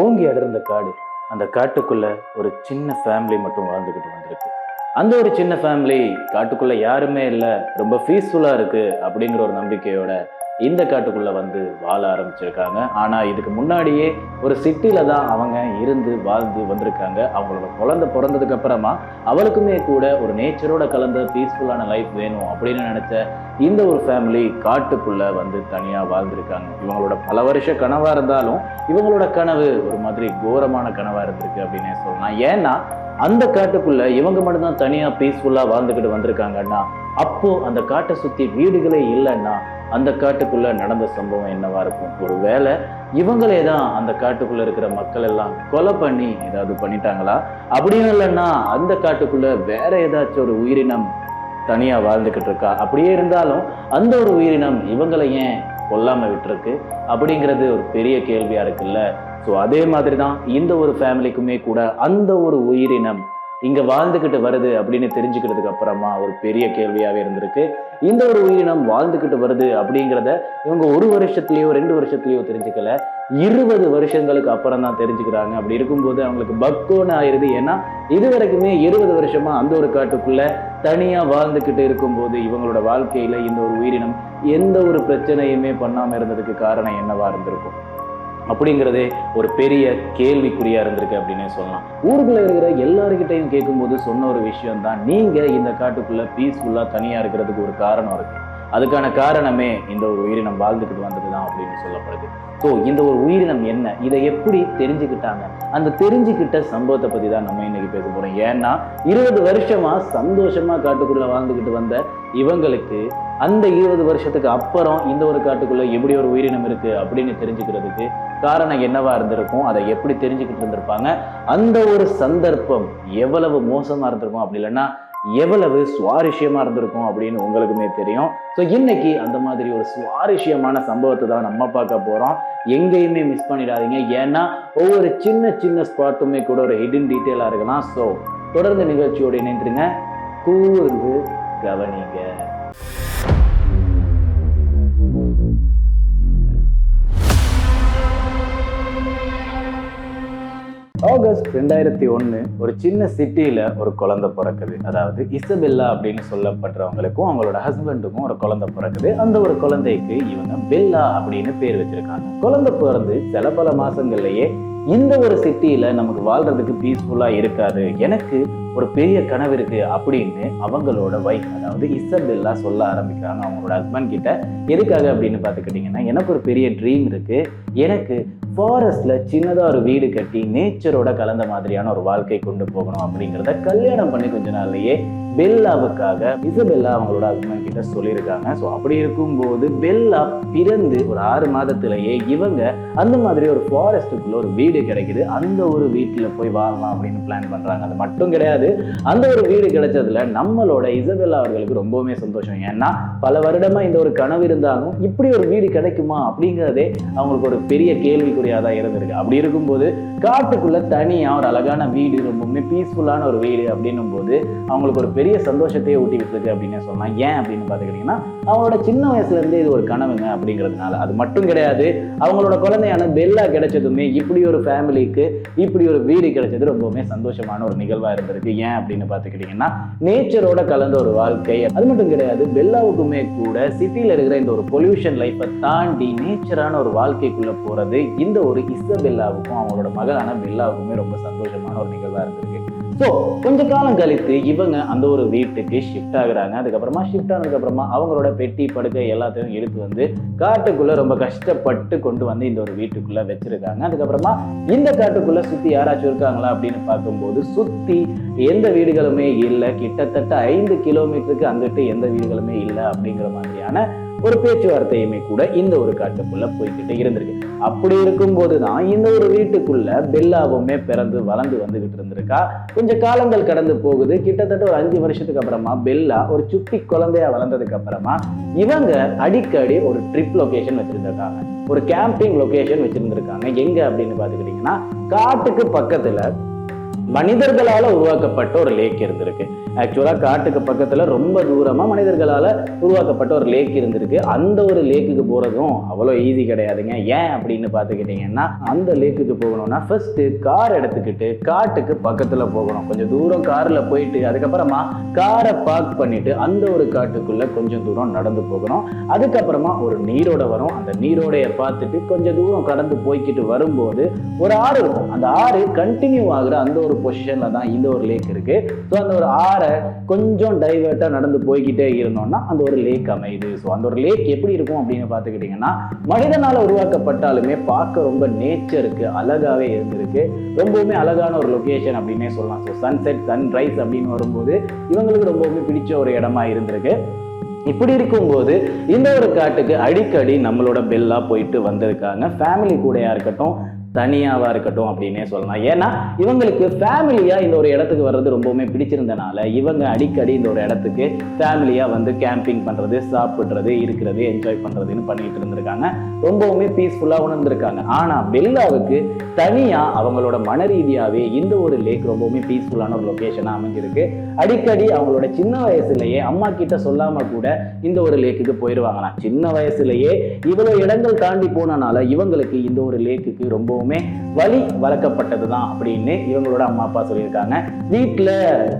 ஓங்கி அடர்ந்த காடு. அந்த காட்டுக்குள்ள ஒரு சின்ன ஃபேமிலி மட்டும் வாழ்ந்துக்கிட்டு வந்திருக்கு. அந்த ஒரு சின்ன ஃபேமிலி காட்டுக்குள்ள யாருமே இல்லை. ரொம்ப பீஸ்ஃபுல்லாக இருக்கு அப்படிங்கிற ஒரு நம்பிக்கையோட இந்த காட்டுக்குள்ளே வந்து வாழ ஆரம்பிச்சிருக்காங்க. ஆனால் இதுக்கு முன்னாடியே ஒரு சிட்டியில் தான் அவங்க இருந்து வாழ்ந்து வந்திருக்காங்க. அவங்களோட குழந்தை பிறந்ததுக்கு அப்புறமா அவளுக்குமே கூட ஒரு நேச்சரோட கலந்த பீஸ்ஃபுல்லான லைஃப் வேணும் அப்படின்னு நினச்ச இந்த ஒரு ஃபேமிலி காட்டுக்குள்ளே வந்து தனியாக வாழ்ந்திருக்காங்க. இவங்களோட பல வருஷ கனவாக இருந்தாலும் இவங்களோட கனவு ஒரு மாதிரி கோரமான கனவாக இருந்திருக்கு அப்படின்னே சொல்லலாம். ஏன்னா அந்த காட்டுக்குள்ளே இவங்க மட்டும்தான் தனியாக பீஸ்ஃபுல்லாக வாழ்ந்துக்கிட்டு வந்திருக்காங்கன்னா அப்போ அந்த காட்டை சுத்தி வீடுகளே இல்லைன்னா அந்த காட்டுக்குள்ள நடந்த சம்பவம் என்னவா இருக்கும்? ஒரு வேளை இவங்களே தான் அந்த காட்டுக்குள்ள இருக்கிற மக்கள் எல்லாம் கொலை பண்ணி ஏதாவது பண்ணிட்டாங்களா? அப்படியும் இல்லைன்னா அந்த காட்டுக்குள்ள வேற ஏதாச்சும் ஒரு உயிரினம் தனியா வாழ்ந்துகிட்டு இருக்கா? அப்படியே இருந்தாலும் அந்த ஒரு உயிரினம் இவங்களை ஏன் கொல்லாம விட்டுருக்கு? அப்படிங்கிறது ஒரு பெரிய கேள்வியா இருக்குல்ல. ஸோ அதே மாதிரி தான் இந்த ஒரு ஃபேமிலிக்குமே கூட அந்த ஒரு உயிரினம் இங்கே வாழ்ந்துக்கிட்டு வருது அப்படின்னு தெரிஞ்சுக்கிறதுக்கு அப்புறமா ஒரு பெரிய கேள்வியாகவே இருந்திருக்கு. இந்த ஒரு உயிரினம் வாழ்ந்துக்கிட்டு வருது அப்படிங்கிறத இவங்க ஒரு வருஷத்துலேயோ ரெண்டு வருஷத்துலேயோ தெரிஞ்சுக்கல. இருபது வருஷங்களுக்கு அப்புறம் தான் தெரிஞ்சுக்கிறாங்க. அப்படி இருக்கும்போது அவங்களுக்கு பக்கோன்னு ஆயிடுது ஏன்னா இது வரைக்குமே இருபது வருஷமா அந்த ஒரு காட்டுக்குள்ளே தனியாக வாழ்ந்துக்கிட்டு இருக்கும்போது இவங்களோட வாழ்க்கையில் இந்த ஒரு உயிரினம் எந்த ஒரு பிரச்சனையுமே பண்ணாமல் இருந்ததுக்கு காரணம் என்னவா இருந்திருக்கும்? அப்படிங்கிறதே ஒரு பெரிய கேள்விக்குறியா இருந்திருக்கு அப்படின்னே சொல்லலாம். ஊருக்குள்ள இருக்கிற எல்லாருக்கிட்டையும் கேட்கும்போது சொன்ன ஒரு விஷயம் தான் நீங்க இந்த காட்டுக்குள்ள பீஸ்ஃபுல்லா தனியா இருக்கிறதுக்கு ஒரு காரணம் இருக்கு. அதுக்கான காரணமே இந்த ஒரு உயிரினம் வாழ்ந்துக்கிட்டு வந்தது தான் அப்படின்னு சொல்லப்படுது. ஸோ இந்த ஒரு உயிரினம் என்ன? இதை எப்படி தெரிஞ்சுக்கிட்டாங்க? அந்த தெரிஞ்சுக்கிட்ட சம்பவத்தை பற்றி தான் நம்ம இன்னைக்கு பேச போகிறோம் ஏன்னா இருபது வருஷமாக சந்தோஷமாக காட்டுக்குள்ளே வாழ்ந்துக்கிட்டு வந்த இவங்களுக்கு அந்த இருபது வருஷத்துக்கு அப்புறம் இந்த ஒரு காட்டுக்குள்ளே எப்படி ஒரு உயிரினம் இருக்குது அப்படின்னு தெரிஞ்சுக்கிறதுக்கு காரணம் என்னவா இருந்திருக்கும்? அதை எப்படி தெரிஞ்சுக்கிட்டு இருந்திருப்பாங்க? அந்த ஒரு சந்தர்ப்பம் எவ்வளவு மோசமாக இருந்திருக்கும் அப்படி இல்லைன்னா எவ்வளவு சுவாரஸ்யமாக இருந்திருக்கும் அப்படின்னு உங்களுக்குமே தெரியும். ஸோ இன்னைக்கு அந்த மாதிரி ஒரு சுவாரஸ்யமான சம்பவத்தை தான் நம்ம பார்க்க போகிறோம் எங்கேயுமே மிஸ் பண்ணிடாதீங்க. ஏன்னா ஒவ்வொரு சின்ன சின்ன ஸ்பாட்டுமே கூட ஒரு ஹிடன் டீட்டெயிலாக இருக்கலாம். ஸோ தொடர்ந்து நிகழ்ச்சியோடு இணைந்துருங்க. கூர்ந்து கவனிங்க. ஆகஸ்ட் ரெண்டாயிரத்தி ஒன்று ஒரு சின்ன சிட்டியில் ஒரு குழந்தை பிறக்குது. அதாவது இசபெல்லா அப்படின்னு சொல்லப்படுறவங்களுக்கும் அவங்களோட ஹஸ்பண்டுக்கும் ஒரு குழந்தை பிறக்குது. அந்த ஒரு குழந்தைக்கு இவங்க பெல்லா அப்படின்னு பேர் வச்சிருக்காங்க. குழந்தை பிறந்து சில பல மாசங்கள்லயே இந்த ஒரு சிட்டியில நமக்கு வாழ்றதுக்கு பீஸ்ஃபுல்லா இருக்காது. எனக்கு ஒரு பெரிய கனவு இருக்கு அப்படின்னு அவங்களோட ஒய்ஃப் அதாவது இசபெல்லா சொல்ல ஆரம்பிக்கிறாங்க. அவங்களோட ஹஸ்பண்ட் கிட்ட எதுக்காக அப்படின்னு பார்த்துக்கிட்டிங்கன்னா எனக்கு ஒரு பெரிய ட்ரீம் இருக்கு. எனக்கு ஃபாரஸ்ட்ல சின்னதாக ஒரு வீடு கட்டி நேச்சரோட கலந்த மாதிரியான ஒரு வாழ்க்கை கொண்டு போகணும் அப்படிங்கிறத கல்யாணம் பண்ணி கொஞ்ச நாள்லயே பெல்லாவுக்காக இசபெல்லா அவங்களோட ஹஸ்பண்ட் கிட்ட சொல்லியிருக்காங்க. ஸோ அப்படி இருக்கும்போது பெல்லா பிறந்து ஒரு ஆறு மாதத்திலேயே இவங்க அந்த மாதிரி ஒரு ஃபாரஸ்ட்டுக்குள்ள ஒரு வீடு கிடைக்குது. அந்த ஒரு வீட்டில் போய் வாழலாம் அப்படின்னு பிளான் பண்ணுறாங்க அது மட்டும் கிடையாது. அந்த ஒரு வீடு கிடைச்சதுல நம்மளோட இசபெல்லா அவர்களுக்கு ரொம்பவுமே சந்தோஷம். ஏன்னா பல வருடமா இந்த ஒரு கனவு இருந்தாலும் இப்படி ஒரு வீடு கிடைக்குமா அப்படிங்கிறதே அவங்களுக்கு ஒரு பெரிய கேள்விக்குறியா தான் இருந்திருக்கு. அப்படி இருக்கும்போது காட்டுக்குள்ள தனியாக ஒரு அழகான வீடு ரொம்பவுமே பீஸ்ஃபுல்லான ஒரு வீடு அப்படின்னும் போது அவங்களுக்கு ஒரு பெரிய சந்தோஷத்தையே ஊட்டி விட்டுருக்கு அப்படின்னு சொன்னால் ஏன் அப்படின்னு பார்த்துக்கிட்டிங்கன்னா அவங்களோட சின்ன வயசுலேருந்தே இது ஒரு கனவுங்க அப்படிங்கிறதுனால. அது மட்டும் கிடையாது அவங்களோட குழந்தையான பெல்லா கிடைச்சதுமே இப்படி ஒரு ஃபேமிலிக்கு இப்படி ஒரு வீடு கிடைச்சது ரொம்பவுமே சந்தோஷமான ஒரு நிகழ்வாக இருந்திருக்கு. ஏன் அப்படின்னு பார்த்துக்கிட்டிங்கன்னா நேச்சரோட கலந்த ஒரு வாழ்க்கை. அது மட்டும் கிடையாது பெல்லாவுக்குமே கூட சிட்டியில் இருக்கிற இந்த ஒரு பொல்யூஷன் லைஃப்பை தாண்டி நேச்சரான ஒரு வாழ்க்கைக்குள்ளே போகிறது இந்த ஒரு இசபெல்லாவுக்கும் அவங்களோட மகளான பெல்லாவுக்குமே ரொம்ப சந்தோஷமான ஒரு நிகழ்வா இருந்திருக்கு. ஸோ கொஞ்ச காலம் கழித்து இவங்க அந்த ஒரு வீட்டுக்கு ஷிஃப்ட் ஆகுறாங்க. அதுக்கப்புறமா ஷிஃப்ட் ஆனதுக்கு அப்புறமா அவங்களோட பெட்டி படுக்கை எல்லாத்தையும் எடுத்து வந்து காட்டுக்குள்ள ரொம்ப கஷ்டப்பட்டு கொண்டு வந்து இந்த ஒரு வீட்டுக்குள்ள வச்சிருக்காங்க. அதுக்கப்புறமா இந்த காட்டுக்குள்ள சுத்தி யாராச்சும் இருக்காங்களா அப்படின்னு பார்க்கும்போது சுத்தி எந்த வீடுகளுமே இல்லை. கிட்டத்தட்ட ஐந்து கிலோமீட்டருக்கு அங்கிட்டு எந்த வீடுகளுமே இல்லை அப்படிங்கிற மாதிரியான ஒரு பேச்சுவார்த்தையுமே கூட இந்த ஒரு காட்டுக்குள்ள போய்கிட்டு இருந்திருக்கு. அப்படி இருக்கும்போது தான் இந்த ஒரு வீட்டுக்குள்ள பெல்லாவுமே பிறந்து வளர்ந்து வந்துகிட்டு இருந்திருக்கா? கொஞ்சம் காலங்கள் கடந்து போகுது. கிட்டத்தட்ட ஒரு அஞ்சு வருஷத்துக்கு அப்புறமா பெல்லா ஒரு சுட்டி குழந்தையா வளர்ந்ததுக்கு அப்புறமா இவங்க அடிக்கடி ஒரு ட்ரிப் லொகேஷன் வச்சிருந்திருக்காங்க. ஒரு கேம்பிங் லொகேஷன் வச்சிருந்திருக்காங்க. எங்க அப்படின்னு பாத்துக்கிட்டீங்கன்னா காட்டுக்கு பக்கத்துல மனிதர்களால் உருவாக்கப்பட்ட ஒரு லேக் இருந்திருக்கு. ஆக்சுவலாக காட்டுக்கு பக்கத்தில் ரொம்ப தூரமாக மனிதர்களால் உருவாக்கப்பட்ட ஒரு லேக் இருந்திருக்கு. அந்த ஒரு லேக்குக்கு போகிறதும் அவ்வளோ ஈஸி கிடையாதுங்க. ஏன் அப்படின்னு பார்த்துக்கிட்டிங்கன்னா அந்த லேக்குக்கு போகணும்னா ஃபஸ்ட்டு கார் எடுத்துக்கிட்டு காட்டுக்கு பக்கத்தில் போகணும். கொஞ்சம் தூரம் காரில் போயிட்டு அதுக்கப்புறமா காரை பார்க் பண்ணிவிட்டு அந்த ஒரு காட்டுக்குள்ளே கொஞ்சம் தூரம் நடந்து போகணும். அதுக்கப்புறமா ஒரு நீரோட வரும். அந்த நீரோடைய பார்த்துட்டு கொஞ்சம் தூரம் கடந்து போய்க்கிட்டு வரும்போது ஒரு ஆறு இருக்கும். அந்த ஆறு கண்டினியூ ஆகிற அந்த ஒரு பொசிஷன்ல தான் இந்த ஒரு லேக் இருக்குது ஸோ அந்த ஒரு ஆறை கொஞ்சம் டைவர்ட்டாக நடந்து போய்கிட்டே இருந்தோம்னா அந்த ஒரு லேக் அமையுது. ஸோ அந்த ஒரு லேக் எப்படி இருக்கும் அப்படின்னு பார்த்துக்கிட்டிங்கன்னா மனிதனால் உருவாக்கப்பட்டாலுமே பார்க்க ரொம்ப நேச்சருக்கு அழகாவே இருந்திருக்கு. ரொம்பவுமே அழகான ஒரு லொக்கேஷன் அப்படின்னே சொல்லலாம். ஸோ சன்செட் சன்ரைஸ் அப்படின்னு வரும்போது இவங்களுக்கு ரொம்பவுமே பிடிச்ச ஒரு இடமா இருந்திருக்கு. இப்படி இருக்கும்போது இந்த ஒரு காட்டுக்கு அடிக்கடி நம்மளோட பெல்லா போயிட்டு வந்திருக்காங்க. ஃபேமிலி கூடயா இருக்கட்டும் தனியாவா இருக்கட்டும் அப்படின்னே சொல்லலாம். ஏன்னா இவங்களுக்கு ஃபேமிலியா இந்த ஒரு இடத்துக்கு வர்றது ரொம்பவுமே பிடிச்சிருந்தனால இவங்க அடிக்கடி இந்த ஒரு இடத்துக்கு ஃபேமிலியா வந்து கேம்பிங் பண்றது சாப்பிடுறது இருக்கிறது என்ஜாய் பண்றதுன்னு பண்ணிட்டு இருந்திருக்காங்க. ரொம்பவுமே பீஸ்ஃபுல்லா உணர்ந்திருக்காங்க. ஆனா பெல்லாவுக்கு தனியாக அவங்களோட மன ரீதியாகவே இந்த ஒரு லேக் ரொம்பவுமே பீஸ்ஃபுல்லான ஒரு லொக்கேஷனாக அமைஞ்சிருக்கு. அடிக்கடி அவங்களோட சின்ன வயசுலேயே அம்மா கிட்ட சொல்லாமல் கூட இந்த ஒரு லேக்குக்கு போயிடுவாங்களாம் சின்ன வயசுலேயே இவ்வளோ இடங்கள் தாண்டி போனனால இவங்களுக்கு இந்த ஒரு லேக்குக்கு ரொம்பவுமே வழி வளர்க்கப்பட்டது தான் அப்படின்னு இவங்களோட அம்மா அப்பா சொல்லியிருக்காங்க. வீட்டில்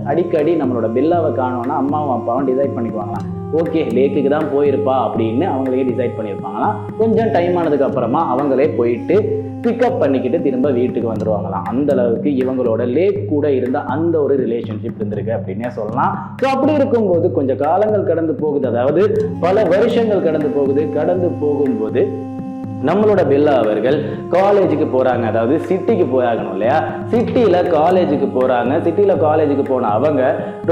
அடிக்கடி நம்மளோட பில்லாவை காணோன்னா அம்மாவும் அப்பாவும் டிசைட் பண்ணிக்குவாங்களாம். ஓகே லேக்குக்கு தான் போயிருப்பா அப்படின்னு அவங்களே டிசைட் பண்ணியிருப்பாங்களாம். கொஞ்சம் டைம் ஆனதுக்கு அப்புறமா அவங்களே போயிட்டு பிக்கப் பண்ணிக்கிட்டு திரும்ப வீட்டுக்கு வந்துடுவாங்களாம் அந்த அளவுக்கு இவங்களோட லேக் கூட இருந்த அந்த ஒரு ரிலேஷன்ஷிப் இருந்திருக்கு அப்படின்னே சொல்லலாம். ஸோ அப்படி இருக்கும்போது கொஞ்சம் காலங்கள் கடந்து போகுது. அதாவது பல வருஷங்கள் கடந்து போகுது. கடந்து போகும்போது நம்மளோட பில்லா அவர்கள் காலேஜுக்கு போறாங்க. அதாவது சிட்டிக்கு போயாகணும் இல்லையா? சிட்டியில காலேஜுக்கு போறாங்க. சிட்டியில காலேஜுக்கு போன அவங்க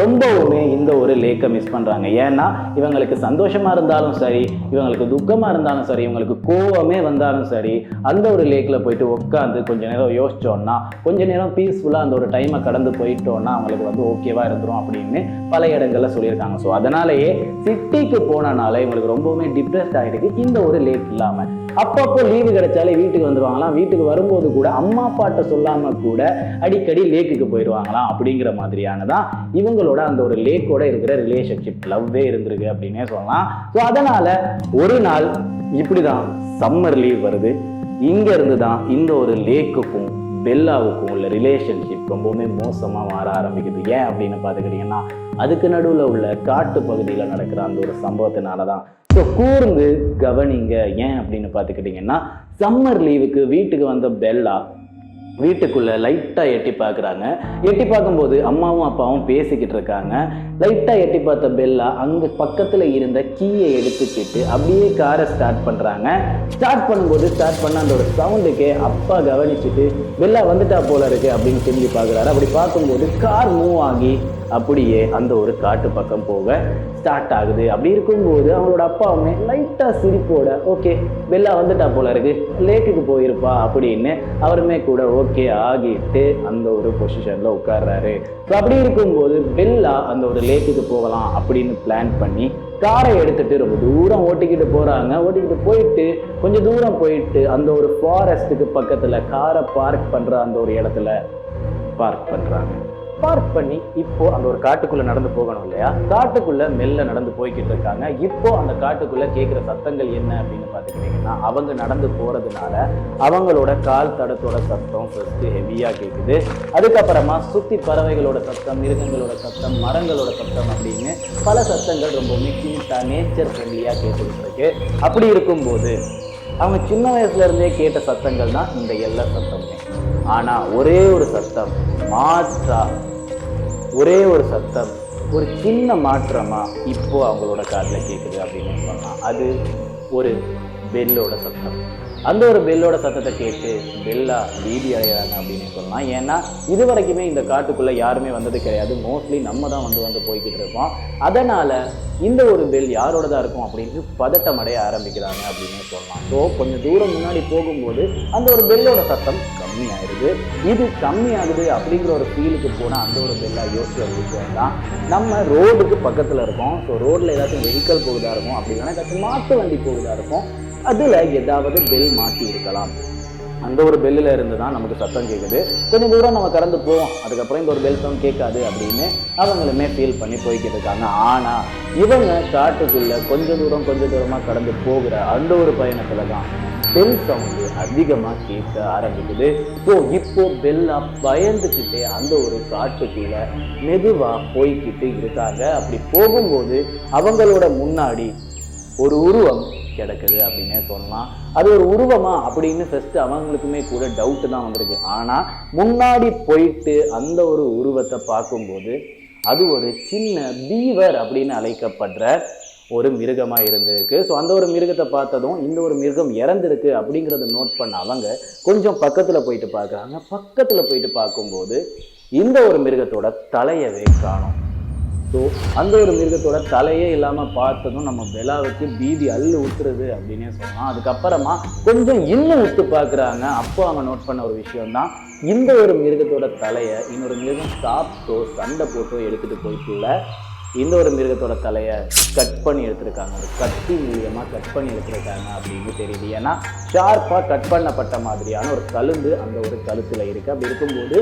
ரொம்பவுமே இந்த ஒரு லேக்கை மிஸ் பண்றாங்க. ஏன்னா இவங்களுக்கு சந்தோஷமா இருந்தாலும் சரி இவங்களுக்கு துக்கமா இருந்தாலும் சரி இவங்களுக்கு கோவமே வந்தாலும் சரி அந்த ஒரு லேக்ல போயிட்டு உட்காந்து கொஞ்ச நேரம் யோசிச்சோம்னா கொஞ்ச நேரம் பீஸ்ஃபுல்லா அந்த ஒரு டைமை கடந்து போயிட்டோம்னா அவங்களுக்கு வந்து ஓகேவா இருந்துரும் அப்படின்னு பல இடங்கள்ல சொல்லியிருக்காங்க. ஸோ அதனாலேயே சிட்டிக்கு போனனால இவங்களுக்கு ரொம்பவுமே டிப்ரெஸ்ட் ஆகிருக்கு இந்த ஒரு லேக் இல்லாமல் அப்பப்போ லீவு கிடைச்சாலே வீட்டுக்கு வந்துருவாங்களாம். வீட்டுக்கு வரும்போது கூட அம்மா அப்பாட்ட சொல்லாம கூட அடிக்கடி லேக்குக்கு போயிடுவாங்களாம் அப்படிங்கிற மாதிரியானதான் இவங்களோட அந்த ஒரு லேக்கோட இருக்கிற ரிலேஷன்ஷிப் லவ்வே இருந்திருக்கு அப்படின்னே சொல்லலாம். ஸோ அதனால ஒரு நாள் இப்படிதான் சம்மர் லீவ் வருது. இங்க இருந்து தான் இந்த ஒரு லேக்குக்கும் பெல்லாவுக்கும் உள்ள ரிலேஷன்ஷிப் ரொம்பவுமே மோசமாக மாற ஆரம்பிக்குது. ஏன் அப்படின்னு பார்த்துக்கிட்டிங்கன்னா அதுக்கு நடுவில் உள்ள காட்டு பகுதியில் நடக்கிற அந்த ஒரு சம்பவத்தினால தான் ஸோ கூர்ந்து கவனிங்க. ஏன் அப்படின்னு பார்த்துக்கிட்டிங்கன்னா சம்மர் லீவுக்கு வீட்டுக்கு வந்த பெல்லா வீட்டுக்குள்ள லைட்டாக எட்டி பார்க்குறாங்க. எட்டி பார்க்கும்போது அம்மாவும் அப்பாவும் பேசிக்கிட்டு இருக்காங்க. லைட்டாக எட்டி பார்த்த பெல்லா அங்கே பக்கத்தில் இருந்த கீயை எடுத்துக்கிட்டு அப்படியே காரை ஸ்டார்ட் பண்ணுறாங்க ஸ்டார்ட் பண்ணும்போது ஸ்டார்ட் பண்ண அந்த ஒரு சவுண்டுக்கே அப்பா கவனிச்சுட்டு பெல்லா வந்துட்டா போல இருக்கு அப்படின்னு திரும்பி பார்க்குறாரு. அப்படி பார்க்கும்போது கார் மூவ் ஆகி அப்படியே அந்த ஒரு காட்டு பக்கம் போக ஸ்டார்ட் ஆகுது. அப்படி இருக்கும்போது அவங்களோட அப்பாவுமே லைட்டாக சிரிப்போட ஓகே பெல்லா வந்துட்டா போல இருக்கு. லேக்குக்கு போயிருப்பா அப்படின்னு அவருமே கூட ஓகே ஆகிட்டு அந்த ஒரு பொசிஷனில் உட்கார்றாரு. ஸோ அப்படி இருக்கும்போது பெல்லா அந்த ஒரு லேக்குக்கு போகலாம் அப்படின்னு பிளான் பண்ணி காரை எடுத்துட்டு ரொம்ப தூரம் ஓட்டிக்கிட்டு போகிறாங்க ஓட்டிக்கிட்டு போயிட்டு கொஞ்சம் தூரம் போயிட்டு அந்த ஒரு ஃபாரஸ்ட்டுக்கு பக்கத்தில் காரை பார்க் பண்ணுற அந்த ஒரு இடத்துல பார்க் பண்ணுறாங்க பார்க் பண்ணி இப்போ அந்த ஒரு காட்டுக்குள்ள நடந்து போகணும் இல்லையா? காட்டுக்குள்ள மெல்ல நடந்து போய்கிட்டு இருக்காங்க. இப்போ அந்த காட்டுக்குள்ள கேட்குற சத்தங்கள் என்ன அப்படின்னு பார்த்துக்கிட்டிங்கன்னா அவங்க நடந்து போறதுனால அவங்களோட கால் தடத்தோட சத்தம் ஃபர்ஸ்ட் ஹெவியா கேட்குது அதுக்கப்புறமா சுத்தி பறவைகளோட சத்தம் மிருகங்களோட சத்தம் மரங்களோட சத்தம் அப்படின்னு பல சத்தங்கள் ரொம்பவுமே கியூட்டா நேச்சர் ஃப்ரெண்ட்லியா கேட்டுக்கிட்டு இருக்கு அப்படி இருக்கும்போது அவங்க சின்ன வயசுல இருந்தே கேட்ட சத்தங்கள் தான் இந்த எல்லா சத்தமுமே ஆனா ஒரே ஒரு சத்தம் மாற்றா ஒரே ஒரு சத்தம் ஒரு சின்ன மாற்றமாக இப்போது அவங்களோட காதில் கேட்குது அப்படின்னு சொல்லலாம் அது ஒரு பெல்லோட சத்தம். அந்த ஒரு பெல்லோட சத்தத்தை கேட்டு பெல்லா பீதி அடைகிறாங்க அப்படின்னு சொல்லலாம் ஏன்னா இது வரைக்குமே இந்த காட்டுக்குள்ளே யாருமே வந்தது கிடையாது. மோஸ்ட்லி நம்ம தான் வந்து வந்து போய்கிட்டு இருக்கோம். அதனால் இந்த ஒரு பெல் யாரோடதா இருக்கும் அப்படின்னு பதட்டம் அடைய ஆரம்பிக்கிறாங்க அப்படின்னு சொல்லலாம் ஸோ கொஞ்சம் தூரம் முன்னாடி போகும்போது அந்த ஒரு பெல்லோட சத்தம் கம்மி ஆயிடுது இது கம்மி ஆகுது அப்படிங்கிற ஒரு ஃபீலுக்கு போனால் அந்த ஒரு பெல்லா யோசிக்கிற விஷயம் தான். நம்ம ரோடுக்கு பக்கத்தில் இருக்கோம். ஸோ ரோட்டில் ஏதாச்சும் வெஹிக்கல் போகுதா இருக்கும்? அப்படி இல்லைன்னா ஏதாச்சும் மாட்டு வண்டி போகுதா இருக்கும்? அதில் ஏதாவது பெல் மாட்டி இருக்கலாம். அந்த ஒரு பெல்லில் இருந்து தான் நமக்கு சத்தம் கேட்குது கொஞ்சம் தூரம் நம்ம கடந்து போவோம். அதுக்கப்புறம் இந்த ஒரு பெல் சவுண்ட் கேட்காது அப்படின்னு அவங்களுமே ஃபீல் பண்ணி போய்கிட்டு இருக்காங்க. ஆனால் இவங்க காட்டுக்குள்ளே கொஞ்சம் தூரம் கொஞ்சம் தூரமாக கடந்து போகிற அந்த ஒரு பயணத்தில் தான் பெல் சவுண்டு அதிகமாக கேட்க ஆரம்பிக்குது. ஸோ இப்போ பெல்லா பயந்துக்கிட்டே அந்த ஒரு காட்டுக்குள்ள மெதுவாக போய்கிட்டு இருக்காங்க. அப்படி போகும்போது அவங்களோட முன்னாடி ஒரு உருவம் கிடக்குது அப்படின்னே சொல்லலாம். அது ஒரு உருவமா அப்படின்னு ஃபஸ்ட்டு அவங்களுக்குமே கூட டவுட்டு தான் வந்திருக்கு. ஆனால் முன்னாடி போயிட்டு அந்த ஒரு உருவத்தை பார்க்கும்போது அது ஒரு சின்ன பீவர் அப்படின்னு அழைக்கப்படுற ஒரு மிருகமாக இருந்திருக்கு. ஸோ அந்த ஒரு மிருகத்தை பார்த்ததும் இந்த ஒரு மிருகம் இறந்திருக்கு அப்படிங்கிறத நோட் பண்ண அவங்க கொஞ்சம் பக்கத்தில் போயிட்டு பார்க்குறாங்க. பக்கத்தில் போயிட்டு பார்க்கும்போது இந்த ஒரு மிருகத்தோட தலையவே காணும். ஸோ அந்த ஒரு மிருகத்தோட தலையே இல்லாமல் பார்த்ததும் நம்ம பெலாவுக்கு பீதி அள்ளு ஊத்துறது அப்படின்னே சொல்லலாம். அதுக்கப்புறமா கொஞ்சம் இன்னும் உத்து பார்க்குறாங்க. அப்போ அவங்க நோட் பண்ண ஒரு விஷயம் தான் இந்த ஒரு மிருகத்தோட தலையை இன்னொரு மிருகம் சாப்பிட்டோ சண்டை போட்டோ எடுத்துகிட்டு போயிட்டுள்ள இந்த ஒரு மிருகத்தோட தலையை கட் பண்ணி எடுத்திருக்காங்க. ஒரு கத்தி மூலியமாக கட் பண்ணி எடுத்திருக்காங்க அப்படின்னு தெரியுது. ஏன்னா ஷார்ப்பாக கட் பண்ணப்பட்ட மாதிரியான ஒரு கழுந்து அந்த ஒரு கழுத்தில் இருக்குது அப்படி இருக்கும்போது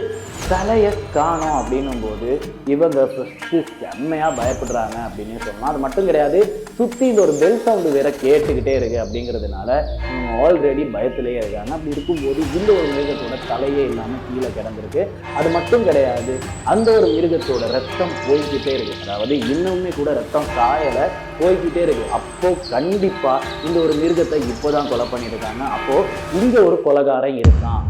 தலையை காணோம் அப்படின்னும் போது இவங்க ஃபஸ்ட்டு செம்மையாக பயப்படுறாங்க அப்படின்னு சொன்னால் அது மட்டும் கிடையாது சுற்றி இந்த ஒரு பெல் சவுண்டு வேற கேட்டுக்கிட்டே இருக்குது அப்படிங்கிறதுனால இவங்க ஆல்ரெடி பயத்திலேயே இருக்காங்க. அப்படி இருக்கும்போது இந்த ஒரு மிருகத்தோட தலையே இல்லாமல் கீழே கிடந்திருக்கு. அது மட்டும் கிடையாது அந்த ஒரு மிருகத்தோட ரத்தம் போய்கிட்டே இருக்குது அதாவது இன்னுமே கூட ரத்தம் காயலை போய்கிட்டே இருக்கு. அப்போ கண்டிப்பாக இந்த ஒரு மிருகத்தை இப்போ தான் கொலை பண்ணியிருக்காங்க. அப்போ இங்கே ஒரு கொலகாரன் இருக்கான்.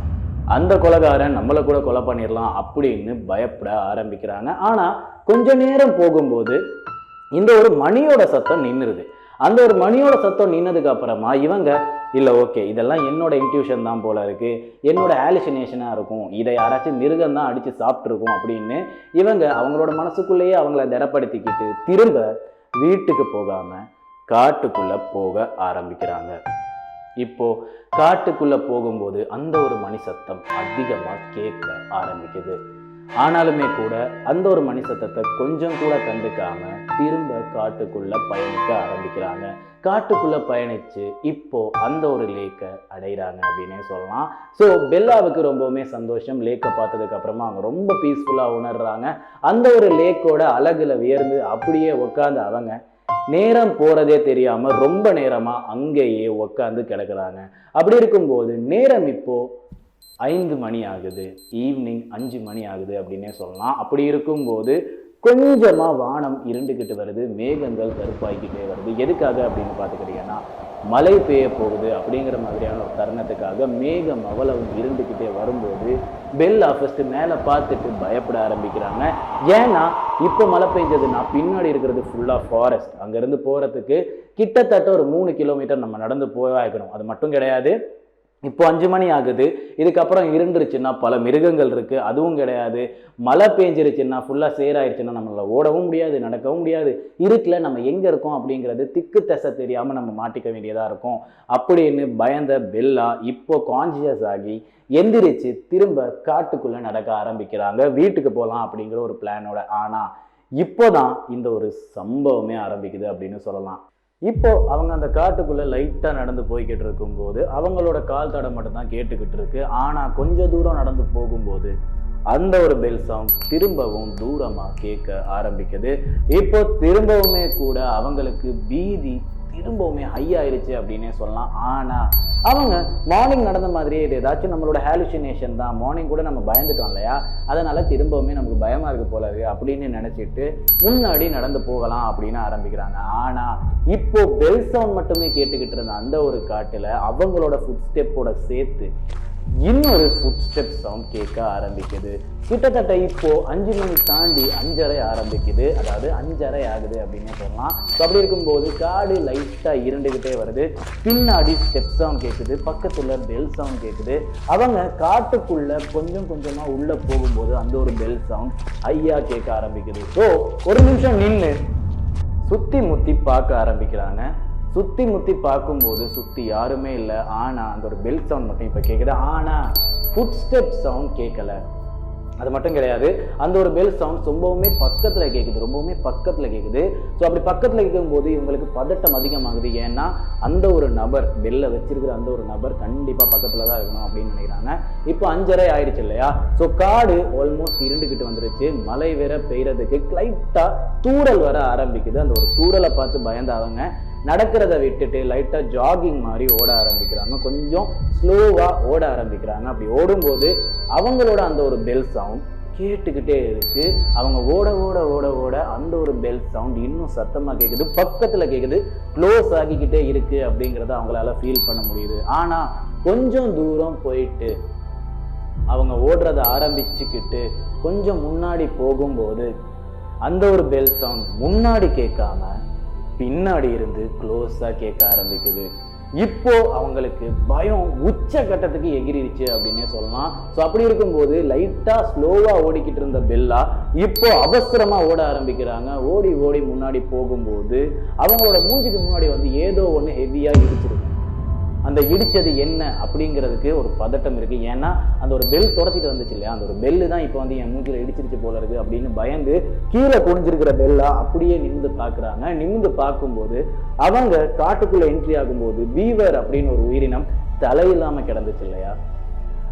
அந்த கொலகாரன் நம்மளை கூட கொலை பண்ணிடலாம் அப்படின்னு பயப்பட ஆரம்பிக்கிறாங்க. ஆனால் கொஞ்ச நேரம் போகும்போது இந்த ஒரு மணியோட சத்தம் நின்றுது அந்த ஒரு மணியோட சத்தம் நின்னதுக்கு அப்புறமா இவங்க இல்லை ஓகே இதெல்லாம் என்னோட இன்ட்யூஷன் தான் போல இருக்கு. என்னோட ஆலிசினேஷனாக இருக்கும். இதை யாராச்சும் மிருகம் தான் அடித்து சாப்பிட்ருக்கும் அப்படின்னு இவங்க அவங்களோட மனசுக்குள்ளேயே அவங்கள திடப்படுத்திக்கிட்டு திரும்ப வீட்டுக்கு போகாமல் காட்டுக்குள்ளே போக ஆரம்பிக்கிறாங்க. இப்போ காட்டுக்குள்ளே போகும்போது அந்த ஒரு மணி சத்தம் அதிகமாக கேட்க ஆரம்பிக்குது. ஆனாலுமே கூட அந்த ஒரு மணி சத்தத்தை கொஞ்சம் கூட கண்டுக்காம திரும்ப காட்டுக்குள்ள பயணிக்க ஆரம்பிக்கிறாங்க. காட்டுக்குள்ள பயணிச்சு இப்போ அந்த ஒரு லேக்கை அடைகிறாங்க அப்படின்னே சொல்லலாம். ஸோ பெல்லாவுக்கு ரொம்பவுமே சந்தோஷம். லேக்கை பார்த்ததுக்கு அப்புறமா அவங்க ரொம்ப பீஸ்ஃபுல்லாக உணர்றாங்க. அந்த ஒரு லேக்கோட அழகுல வியர்ந்து அப்படியே உட்காந்து அவங்க நேரம் போகிறதே தெரியாமல் ரொம்ப நேரமாக அங்கேயே உட்காந்து கிடக்குறாங்க. அப்படி இருக்கும்போது நேரம் இப்போது ஐந்து மணி ஆகுது ஈவினிங் அஞ்சு மணி ஆகுது அப்படின்னே சொல்லலாம். அப்படி இருக்கும்போது கொஞ்சமாக வானம் இருண்டுக்கிட்டு வருது மேகங்கள் கருப்பாய்க்கிட்டே வருது. எதுக்காக அப்படின்னு பார்த்துக்கிட்டீங்கன்னா மழை பெய்ய போகுது அப்படிங்கிற மாதிரியான ஒரு தருணத்துக்காக மேகம் அவ்வளவு இருந்துக்கிட்டே வரும்போது பெல் ஆஃபீஸ்க்கு மேலே பார்த்துட்டு பயப்பட ஆரம்பிக்கிறாங்க. ஏன்னா இப்போ மழை பெஞ்சதுன்னா பின்னாடி இருக்கிறது ஃபுல்லாக ஃபாரஸ்ட் அங்கேருந்து போகிறதுக்கு கிட்டத்தட்ட ஒரு மூணு கிலோமீட்டர் நம்ம நடந்து போயாகணும். அது மட்டும் கிடையாது. இப்போ அஞ்சு மணி ஆகுது. இதுக்கப்புறம் இருந்துருச்சுன்னா பல மிருகங்கள் இருக்குது அதுவும் கிடையாது. மழை பேஞ்சிருச்சுன்னா ஃபுல்லாக சேராயிருச்சுன்னா நம்மளால ஓடவும் முடியாது நடக்கவும் முடியாது. இருட்டில் நம்ம எங்கே இருக்கோம் அப்படிங்கிறது திக்கு தசை தெரியாமல் நம்ம மாட்டிக்க வேண்டியதாக இருக்கும். அப்படின்னு பயந்த பெல்லா இப்போ கான்சியஸ் ஆகி எந்திரிச்சு திரும்ப காட்டுக்குள்ளே நடக்க ஆரம்பிக்கிறாங்க. வீட்டுக்கு போகலாம் அப்படிங்கிற ஒரு பிளானோட ஆனால் இப்போதான் இந்த ஒரு சம்பவமே ஆரம்பிக்குது அப்படின்னு சொல்லலாம். இப்போ அவங்க அந்த காட்டுக்குள்ளே லைட்டாக நடந்து போய்கிட்டு இருக்கும்போது அவங்களோட கால் தடம் மட்டும்தான் கேட்டுக்கிட்டு இருக்கு. ஆனால் கொஞ்சம் தூரம் நடந்து போகும்போது அந்த ஒரு பெல் சவுண்ட் திரும்பவும் தூரமாக கேட்க ஆரம்பிக்குது. இப்போ திரும்பவுமே கூட அவங்களுக்கு பீதி திரும்பவுமே ஹை ஆயிடுச்சு அப்படின்னே சொல்லலாம். ஆனால் அவங்க மார்னிங் நடந்த மாதிரியே இது ஏதாச்சும் நம்மளோட ஹாலுசினேஷன் தான். மார்னிங் கூட நம்ம பயந்துட்டோம் இல்லையா? அதனால திரும்பவுமே நமக்கு பயமாக இருக்குது போல இருக்குது அப்படின்னு நினச்சிட்டு முன்னாடி நடந்து போகலாம் அப்படின்னு ஆரம்பிக்கிறாங்க. ஆனால் இப்போ பெல் சவுண்ட் மட்டுமே கேட்டுக்கிட்டு இருந்த அந்த ஒரு காட்டில் அவங்களோட ஃபுட் ஸ்டெப்போட சேர்த்து இன்னொரு ஃபுட் ஸ்டெப் சவுண்ட் கேட்க ஆரம்பிக்குது. கிட்டத்தட்ட இப்போ அஞ்சு மணி தாண்டி அஞ்சரை ஆரம்பிக்குது. அதாவது அஞ்சரை ஆகுது அப்படின்னு சொல்லலாம். ஸோ அப்படி இருக்கும்போது காடு லைட்டாக இருண்டுகிட்டே வருது. பின்னாடி ஸ்டெப் சவுண்ட் கேட்குது. பக்கத்தில் பெல் சவுண்ட் கேட்குது. அவங்க காட்டுக்குள்ள கொஞ்சம் கொஞ்சமாக உள்ளே போகும்போது அந்த ஒரு பெல் சவுண்ட் ஐயா கேட்க ஆரம்பிக்குது. ஸோ ஒரு நிமிஷம் நின்று சுற்றி முத்தி பார்க்க ஆரம்பிக்கிறாங்க. சுற்றி முத்தி பார்க்கும்போது சுற்றி யாருமே இல்லை. ஆனா அந்த ஒரு பெல் சவுண்ட் மட்டும் இப்போ கேட்குது ஆனா ஃபுட் ஸ்டெப் சவுண்ட் கேட்கல அது மட்டும் கிடையாது. அந்த ஒரு பெல் சவுண்ட் ரொம்பவுமே பக்கத்தில் கேட்குது ரொம்பவுமே பக்கத்தில் கேட்குது ஸோ அப்படி பக்கத்தில் கேட்கும்போது இவங்களுக்கு பதட்டம் அதிகமாகுது. ஏன்னா அந்த ஒரு நபர் பெல்லை வச்சிருக்கிற அந்த ஒரு நபர் கண்டிப்பாக பக்கத்தில் தான் இருக்கணும் அப்படின்னு நினைக்கிறாங்க. இப்போ அஞ்சரை ஆயிடுச்சு இல்லையா? ஸோ காடு ஆல்மோஸ்ட் இருண்டுக்கிட்டு வந்துருச்சு. மழை வேற பெய்யறதுக்கு லைட்டாக தூரல் வர ஆரம்பிக்குது. அந்த ஒரு தூரலை பார்த்து பயந்தாவங்க. நடக்கிறத விட்டுட்டு லைட்டாக ஜாகிங் மாதிரி ஓட ஆரம்பிக்கிறாங்க. கொஞ்சம் ஸ்லோவாக ஓட ஆரம்பிக்கிறாங்க. அப்படி ஓடும்போது அவங்களோட அந்த ஒரு பெல் சவுண்ட் கேட்டுக்கிட்டே இருக்கு. அவங்க ஓட ஓட ஓட ஓட அந்த ஒரு பெல் சவுண்ட் இன்னும் சத்தமாக கேட்குது பக்கத்தில் கேட்குது க்ளோஸ் ஆகிக்கிட்டே இருக்கு அப்படிங்கிறத அவங்களால ஃபீல் பண்ண முடியுது. ஆனால் கொஞ்சம் தூரம் போயிட்டு அவங்க ஓடுறத ஆரம்பிச்சுக்கிட்டு கொஞ்சம் முன்னாடி போகும்போது அந்த ஒரு பெல் சவுண்ட் முன்னாடி கேட்காம பின்னாடி இருந்து க்ளோஸாக கேட்க ஆரம்பிக்குது. இப்போ அவங்களுக்கு பயம் உச்ச கட்டத்துக்கு எகிரிடுச்சு அப்படின்னே சொல்லலாம். ஸோ அப்படி இருக்கும்போது லைட்டாக ஸ்லோவாக ஓடிக்கிட்டு இருந்த பெல்லா இப்போ அவசரமாக ஓட ஆரம்பிக்கிறாங்க. ஓடி ஓடி முன்னாடி போகும்போது அவங்களோட மூஞ்சிக்கு முன்னாடி வந்து ஏதோ ஒன்று ஹெவியாக இடிச்சிருக்கு அந்த இடித்தது என்ன அப்படிங்கிறதுக்கு ஒரு பதட்டம் இருக்குது ஏன்னா அந்த ஒரு பெல் துரத்திட்டு வந்துச்சு இல்லையா? அந்த ஒரு பெல்லு தான் இப்போ வந்து என் மூஞ்சில இடிச்சிருச்சு போல இருக்குது அப்படின்னு பயந்து கீழே குடிஞ்சிருக்கிற பெல்லா அப்படியே நிமிந்து பார்க்குறாங்க. நிமிந்து பார்க்கும்போது அவங்க காட்டுக்குள்ள என்ட்ரி ஆகும்போது பீவர் அப்படின்னு ஒரு உயிரினம் தலை கிடந்துச்சு இல்லையா?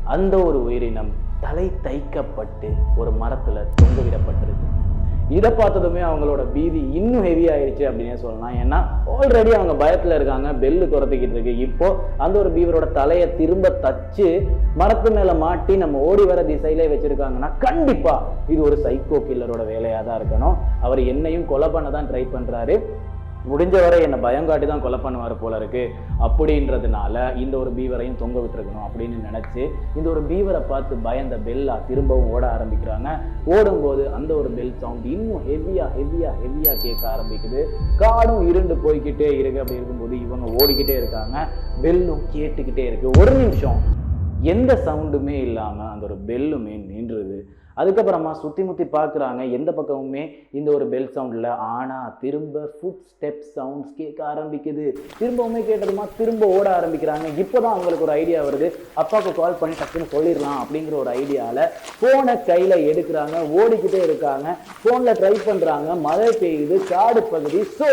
அந்த ஒரு உயிரினம் தலை தைக்கப்பட்டு ஒரு மரத்தில் தொங்கவிடப்பட்டிருக்கு இதை பார்த்ததுமே அவங்களோட பீதி இன்னும் ஹெவி ஆயிடுச்சு அப்படின்னே சொல்லலாம். ஏன்னா ஆல்ரெடி அவங்க பயத்துல இருக்காங்க பெல்லு துரத்திக்கிட்டு இருக்கு. இப்போ அந்த ஒரு பீவரோட தலையை திரும்ப தச்சு மரத்து மேல மாட்டி நம்ம ஓடி வர திசையிலே வச்சிருக்காங்கன்னா கண்டிப்பா இது ஒரு சைக்கோ கில்லரோட வேலையாக தான் இருக்கணும். அவர் என்னையும் கொலை பண்ண தான் ட்ரை பண்றாரு. முடிஞ்ச வரை என்னை பயம் காட்டி தான் கொலை பண்ணுவார் போல இருக்கு. அப்படின்றதுனால இந்த ஒரு பீவரையும் தொங்க விட்டுருக்கணும் அப்படின்னு நினச்சி இந்த ஒரு பீவரை பார்த்து பயந்த பெல்லா திரும்பவும் ஓட ஆரம்பிக்கிறாங்க. ஓடும்போது அந்த ஒரு பெல் சவுண்ட் இன்னும் ஹெவியாக ஹெவியாக ஹெவியாக கேட்க ஆரம்பிக்குது. காடும் இருண்டு போய்க்கிட்டே இருக்கு. அப்படி இருக்கும்போது இவங்க ஓடிக்கிட்டே இருக்காங்க. பெல்லும் கேட்டுக்கிட்டே இருக்கு. ஒரு நிமிஷம். எந்த சவுண்டுமே இல்லாமல் அந்த ஒரு பெல்லுமே நின்றுது. அதுக்கப்புறமா சுற்றி முற்றி பார்க்குறாங்க. எந்த பக்கமுமே இந்த ஒரு பெல் சவுண்டில் ஆனால் திரும்ப ஃபுட் ஸ்டெப் சவுண்ட்ஸ் கேட்க ஆரம்பிக்குது. திரும்பவுமே கேட்டதுமா திரும்ப ஓட ஆரம்பிக்கிறாங்க. இப்போ தான் அவங்களுக்கு ஒரு ஐடியா வருது. அப்பாவுக்கு கால் பண்ணி டக்குன்னு சொல்லிடலாம் அப்படிங்கிற ஒரு ஐடியாவில் ஃபோனை கையில் எடுக்கிறாங்க. ஓடிக்கிட்டே இருக்காங்க. ஃபோனில் ட்ரை பண்ணுறாங்க மழை பெய்யுது. காடு பகுதி. ஸோ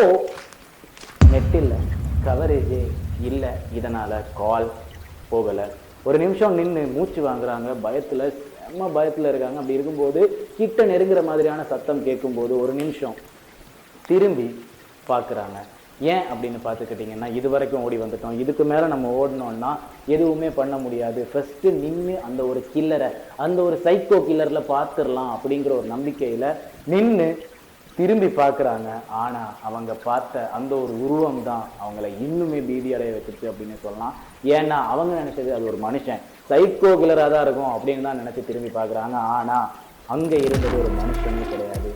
நெட் இல்லை. கவரேஜே இல்லை. இதனால் கால் போகலை. ஒரு நிமிஷம் நின்று மூச்சு வாங்குறாங்க. பயத்தில் செம்ம பயத்தில் இருக்காங்க. அப்படி இருக்கும்போது கிட்ட நெருங்குற மாதிரியான சத்தம் கேட்கும்போது ஒரு நிமிஷம் திரும்பி பார்க்குறாங்க. ஏன் அப்படின்னு பார்த்துக்கிட்டிங்கன்னா இது வரைக்கும் ஓடி வந்துட்டோம். இதுக்கு மேலே நம்ம ஓடினோம்னா எதுவுமே பண்ண முடியாது. ஃபஸ்ட்டு நின்று அந்த ஒரு கில்லரை அந்த ஒரு சைக்கோ கில்லரில் பார்த்துடலாம் அப்படிங்கிற ஒரு நம்பிக்கையில் நின்று திரும்பி பார்க்குறாங்க. ஆனால் அவங்க பார்த்த அந்த ஒரு உருவம் தான் அவங்கள இன்னுமே பீதி அடைய வச்சிருச்சு அப்படின்னு சொல்லலாம். ஏன்னா அவங்க நினைச்சது அது ஒரு மனுஷன். சைக்கோ கிளராக தான் இருக்கும் அப்படின்னு தான் நினச்சி திரும்பி பார்க்குறாங்க. ஆனால் அங்கே இருந்தது ஒரு மனுஷனே கிடையாது.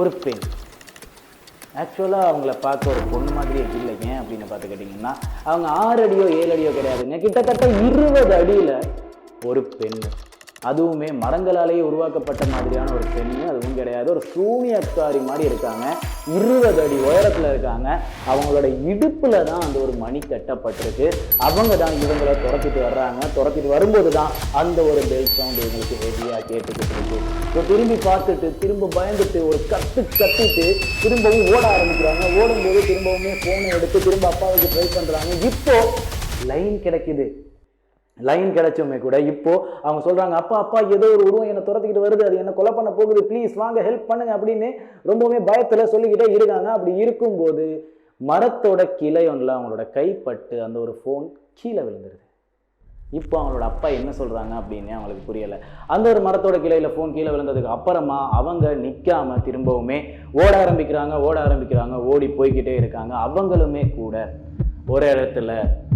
ஒரு பெண். ஆக்சுவலாக அவங்கள பார்க்க ஒரு பொண்ணு மாதிரியே இல்லை. ஏன் அப்படின்னு பார்த்துக்கிட்டிங்கன்னா அவங்க ஆறு அடியோ ஏழு அடியோ கிடையாதுங்க. கிட்டத்தட்ட இருபது அடியில் ஒரு பெண் அதுவுமே மரங்களாலேயே உருவாக்கப்பட்ட மாதிரியான ஒரு பெண்ணு அதுவும் கிடையாது. ஒரு சூனியக்காரி மாதிரி இருக்காங்க. இருபது அடி உயரத்தில் இருக்காங்க. அவங்களோட இடுப்பில் தான் அந்த ஒரு மணி கட்டப்பட்டிருக்கு அவங்க தான் இவங்களை துரத்திட்டு வர்றாங்க. துரத்திட்டு வரும்போது தான் அந்த ஒரு பெல் சவுண்ட் இவங்களுக்கு ஹெவியாக கேட்டுக்கிட்டு இருக்கு. ஸோ திரும்பி பார்த்துட்டு திரும்ப பயந்துட்டு ஒரு கத்து கத்திட்டு திரும்பவும் ஓட ஆரம்பிக்கிறாங்க. ஓடும்போது திரும்பவுமே ஃபோனை எடுத்து திரும்ப அப்பாவுக்கு ட்ரை பண்ணுறாங்க இப்போ லைன் கிடைக்குது. லைன் கிடைச்சுமே கூட இப்போ அவங்க சொல்கிறாங்க அப்பா அப்பா ஏதோ ஒரு உருவம் என்னை துரத்துக்கிட்டு வருது அது என்ன கொலை பண்ண போகுது ப்ளீஸ் வாங்க ஹெல்ப் பண்ணுங்க அப்படின்னு ரொம்பவுமே பயத்தில் சொல்லிக்கிட்டே இருக்காங்க. அப்படி இருக்கும்போது மரத்தோட கிளை ஒன்றில் அவங்களோட கைப்பட்டு அந்த ஒரு ஃபோன் கீழே விழுந்துருது. இப்போ அவங்களோட அப்பா என்ன சொல்கிறாங்க அப்படின்னு அவங்களுக்கு புரியலை. அந்த ஒரு மரத்தோட கிளையில் ஃபோன் கீழே விழுந்ததுக்கு அப்புறமா அவங்க நிற்காம திரும்பவுமே ஓட ஆரம்பிக்கிறாங்க ஓட ஆரம்பிக்கிறாங்க ஓடி போய்கிட்டே இருக்காங்க. அவங்களுமே கூட ஒரு இடத்துல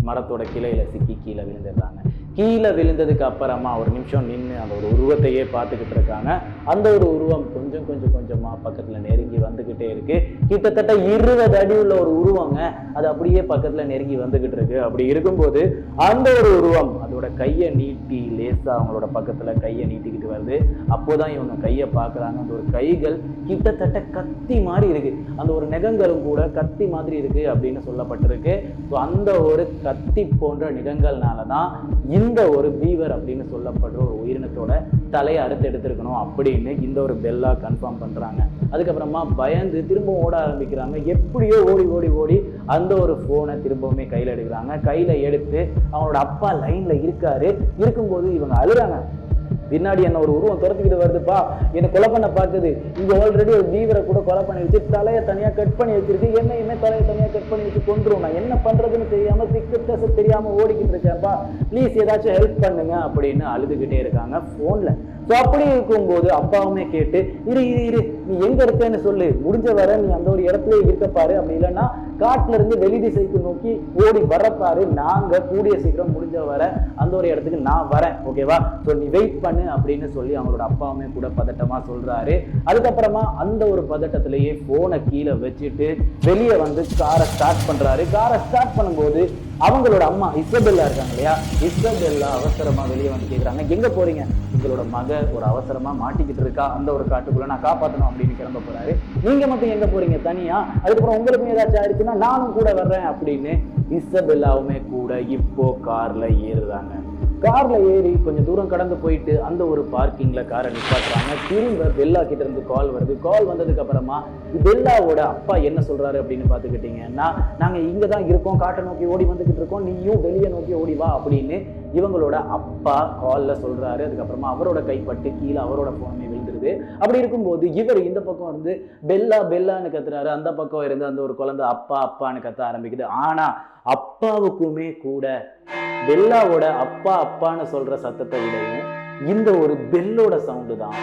மரத்தோட கிளையில் சிக்கி கீழே விழுந்துடுறாங்க. கீழே விழுந்ததுக்கு அப்புறமா ஒரு நிமிஷம் நின்று அந்த ஒரு உருவத்தையே பார்த்துக்கிட்டு இருக்காங்க. அந்த ஒரு உருவம் கொஞ்சம் கொஞ்சம் கொஞ்சமாக பக்கத்தில் நெருங்கி வந்துக்கிட்டே இருக்கு. கிட்டத்தட்ட இருபது அடி உள்ள ஒரு உருவங்க அது அப்படியே பக்கத்தில் நெருங்கி வந்துக்கிட்டு இருக்கு. அப்படி இருக்கும்போது அந்த ஒரு உருவம் அதோட கையை நீட்டி லேசாக அவங்களோட பக்கத்தில் கையை நீட்டிக்கிட்டு வருது. அப்போதான் இவங்க கையை பார்க்குறாங்க. அந்த ஒரு கைகள் கிட்டத்தட்ட கத்தி மாதிரி இருக்கு. அந்த ஒரு நிகங்களும் கூட கத்தி மாதிரி இருக்கு அப்படின்னு சொல்லப்பட்டிருக்கு. ஸோ அந்த ஒரு கத்தி போன்ற நிகங்கள்னால தான் இந்த இந்த ஒரு பீவர் அப்படின்னு சொல்லப்படுற ஒரு உயிரினத்தோட தலையை அறுத்து எடுத்திருக்கணும் அப்படின்னு இந்த ஒரு பெல்லா கன்ஃபார்ம் பண்ணுறாங்க அதுக்கப்புறமா பயந்து திரும்ப ஓட ஆரம்பிக்கிறாங்க. எப்படியோ ஓடி ஓடி ஓடி அந்த ஒரு ஃபோனை திரும்பவுமே கையில் எடுக்கிறாங்க. கையில் எடுத்து அவங்களோட அப்பா லைனில் இருக்காரு. இருக்கும்போது இவங்க அழுகிறாங்க பின்னாடி என்ன ஒரு உருவம் துரத்திக்கிட்டு வருதுப்பா. என்னை கொலை பண்ண பார்க்குது இங்க ஆல்ரெடி ஒரு தீவிர கூட கொலை பண்ணி வச்சு தலையை தனியா கட் பண்ணி வச்சிருக்கு. என்னையுமே தலையை தனியா கட் பண்ணி வச்சு கொண்டுரும் நான் என்ன பண்றதுன்னு தெரியாம திக்கு தெரியாம ஓடிக்கிட்டு இருக்கேன்ப்பா. ப்ளீஸ் ஏதாச்சும் ஹெல்ப் பண்ணுங்க அப்படின்னு அழுதுகிட்டே இருக்காங்க. போன்ல ஸோ அப்படி இருக்கும்போது அப்பாவுமே கேட்டு இரு இரு இரு நீ எங்க இருக்கேன்னு சொல்லு. முடிஞ்ச வர நீ அந்த ஒரு இடத்துல இருக்கப்பாரு அப்படி இல்லைன்னா காட்டுல இருந்து வெளி திசைக்கு நோக்கி ஓடி வரப்பாரு நாங்க கூடிய சீக்கிரம் முடிஞ்ச வர அந்த ஒரு இடத்துக்கு நான் வரேன். ஓகேவா ஸோ நீ வெயிட் பண்ணு அப்படின்னு சொல்லி அவங்களோட அப்பாவுமே கூட பதட்டமா சொல்றாரு. அதுக்கப்புறமா அந்த ஒரு பதட்டத்திலேயே போனை கீழே வச்சுட்டு வெளியே வந்து காரை ஸ்டார்ட் பண்றாரு. காரை ஸ்டார்ட் பண்ணும்போது அவங்களோட அம்மா இசபெல்லா இருக்காங்க இல்லையா? இசபெல்லா அவசரமா வெளியே வந்து கேட்குறாங்க எங்க போறீங்க? உங்களோட மக ஒரு அவசரமா மாட்டிக்கிட்டு இருக்கா? அந்த ஒரு காட்டுக்குள்ள நான் காப்பாற்றணும் அப்படின்னு கிளம்ப போறாரு. நீங்க மட்டும் எங்க போறீங்க தனியா? அதுக்கப்புறம் உங்களுக்கும் ஏதாச்சும் ஆயிடுச்சுன்னா நானும் கூட வர்றேன் அப்படின்னு இசபெல்லாவுமே கூட இப்போ கார்ல ஏறுறாங்க. கார்ல ஏறி கொஞ்சம் தூரம் கடந்து போயிட்டு அந்த ஒரு பார்க்கிங்ல காரை நிப்பாட்டுறாங்க. திரும்ப பெல்லா கிட்ட இருந்து கால் வருது. கால் வந்ததுக்கு அப்புறமா பெல்லாவோட அப்பா என்ன சொல்றாரு அப்படின்னு பாத்துக்கிட்டீங்கன்னா நாங்க இங்கே தான் இருக்கோம். காட்டை நோக்கி ஓடி வந்துகிட்டு இருக்கோம். நீயும் வெளியே நோக்கி ஓடி வா அப்படின்னு இவங்களோட அப்பா காலில் சொல்றாரு அதுக்கப்புறமா அவரோட கைப்பட்டு கீழே அவரோட ஃபோனுமே விழுந்துருது. அப்படி இருக்கும்போது இவர் இந்த பக்கம் வந்து பெல்லா பெல்லான்னு கத்துறாரு. அந்த பக்கம் இருந்து அந்த ஒரு குழந்தை அப்பா அப்பான்னு கத்த ஆரம்பிக்குது. ஆனா அப்பாவுக்குமே கூட பெல்லாவோட அப்பா அப்பான்னு சொல்ற சத்தத்தை விடையும் இந்த ஒரு பெல்லோட சவுண்டு தான்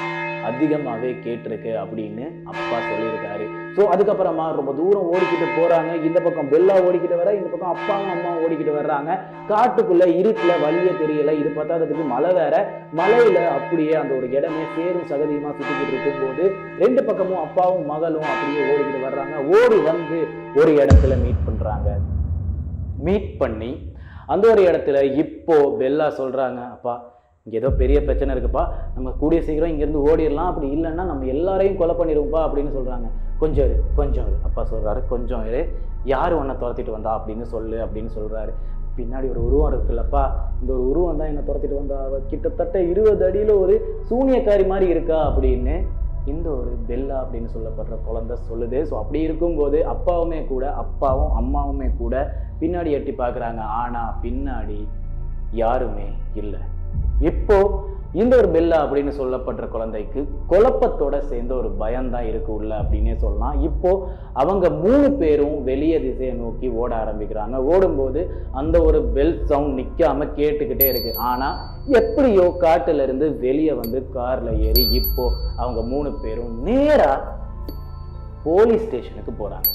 அதிகமாகவே கேட்டிருக்கு அப்படின்னு அப்பா சொல்லியிருக்காரு. ஸோ அதுக்கப்புறமா ரொம்ப தூரம் ஓடிக்கிட்டு போகிறாங்க இந்த பக்கம் பெல்லா ஓடிக்கிட்டு வர இந்த பக்கம் அப்பாவும் அம்மாவும் ஓடிக்கிட்டு வர்றாங்க. காட்டுக்குள்ளே இருட்டில் வழியே தெரியல. இது பத்தாததுக்கு மழை வேற. மலையில் அப்படியே அந்த ஒரு இடமே சேரும் சகதியுமா சுற்றிக்கிட்டு இருக்கும்போது ரெண்டு பக்கமும் அப்பாவும் மகளும் அப்படியே ஓடிக்கிட்டு வர்றாங்க. ஓடி வந்து ஒரு இடத்துல மீட் பண்ணுறாங்க மீட் பண்ணி அந்த ஒரு இடத்துல இப்போ பெல்லா சொல்கிறாங்க அப்பா இங்கே ஏதோ பெரிய பிரச்சனை இருக்குப்பா. நம்ம கூடிய சீக்கிரம் இங்கேருந்து ஓடிடலாம். அப்படி இல்லைன்னா நம்ம எல்லாரையும் கொலை பண்ணிடுவோம்ப்பா அப்படின்னு சொல்கிறாங்க கொஞ்சம் இரு கொஞ்சம் இரு. அப்பா சொல்கிறாரு கொஞ்சம் இரு. யார் உன்னை துரத்திட்டு வந்தா? அப்படின்னு சொல்லு அப்படின்னு சொல்கிறாரு பின்னாடி ஒரு உருவம் இருக்குல்லப்பா. இந்த ஒரு உருவம் தான் என்னை துரத்திட்டு வந்தா. அவ கிட்டத்தட்ட இருபது அடியில் ஒரு சூனியக்காரி மாதிரி இருக்கா அப்படின்னு இந்த ஒரு பெல்லா அப்படின்னு சொல்லப்படுற குழந்தை சொல்லுது. ஸோ அப்படி இருக்கும்போது அப்பாவுமே கூட அப்பாவும் அம்மாவுமே கூட பின்னாடி எட்டி பார்க்குறாங்க. ஆனால் பின்னாடி யாருமே இல்லை. இப்போ இந்த ஒரு பெல்லா அப்படின்னு சொல்லப்படுற குழந்தைக்கு குழப்பத்தோட சேர்ந்த ஒரு பயம்தான் இருக்கு உள்ள அப்படின்னே சொல்லலாம். இப்போ அவங்க மூணு பேரும் வெளியே திசையை நோக்கி ஓட ஆரம்பிக்கிறாங்க. ஓடும்போது அந்த ஒரு பெல் சவுண்ட் நிற்காம கேட்டுக்கிட்டே இருக்கு. ஆனா எப்படியோ காட்டுல இருந்து வெளியே வந்து கார்ல ஏறி இப்போ அவங்க மூணு பேரும் நேரா போலீஸ் ஸ்டேஷனுக்கு போறாங்க.